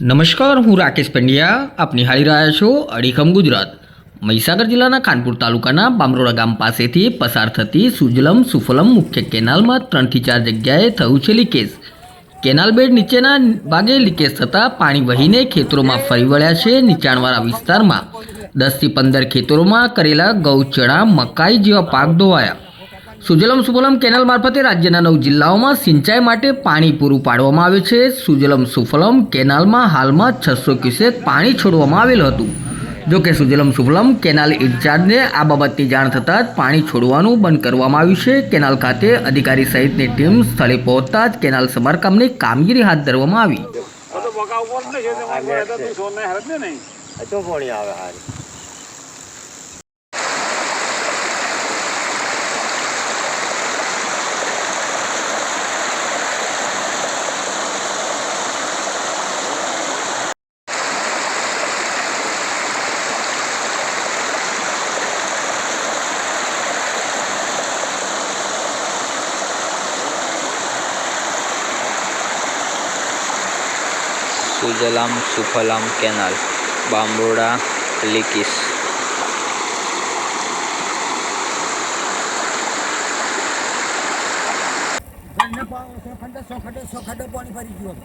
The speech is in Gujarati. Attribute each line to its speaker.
Speaker 1: નમસ્કાર, હું રાકેશ પંડ્યા. આપ નિહાળી રહ્યા છો અડીખમ ગુજરાત. મહીસાગર જિલ્લાના ખાનપુર તાલુકાના બામરોડા ગામ પાસેથી પસાર થતી સુજલમ સુફલમ મુખ્ય કેનાલમાં ત્રણથી ચાર જગ્યાએ થયું છે લીકેજ. કેનાલ બેડ નીચેના ભાગે લીકેજ થતાં પાણી વહીને ખેતરોમાં ફરી વળ્યા છે નીચાણવાળા વિસ્તારમાં. દસથી પંદર ખેતરોમાં કરેલા ગૌ ચણા મકાઈ જેવા પાક ધોવાયા. સુજલમ સુફલમ કેનાલ મારફતે રાજ્યના નવ જિલ્લાઓમાં સિંચાઈ માટે પાણી પૂરું પાડવામાં આવે છે. સુજલમ સુફલમ કેનાલમાં હાલમાં છસો ક્યુસેક પાણી છોડવામાં આવેલું હતું. જોકે સુજલમ સુફલમ કેનાલ ઇન્ચાર્જને આ બાબતની જાણ થતાં જ પાણી છોડવાનું બંધ કરવામાં આવ્યું છે. કેનાલ ખાતે અધિકારી સહિતની ટીમ સ્થળે પહોંચતા જ કેનાલ સમારકામની કામગીરી હાથ ધરવામાં આવી.
Speaker 2: সুজলাম সুফলাম ক্যানাল বাম্বুরা
Speaker 3: লিকিস। সখাটে সখাটে পানি পারি কি হবে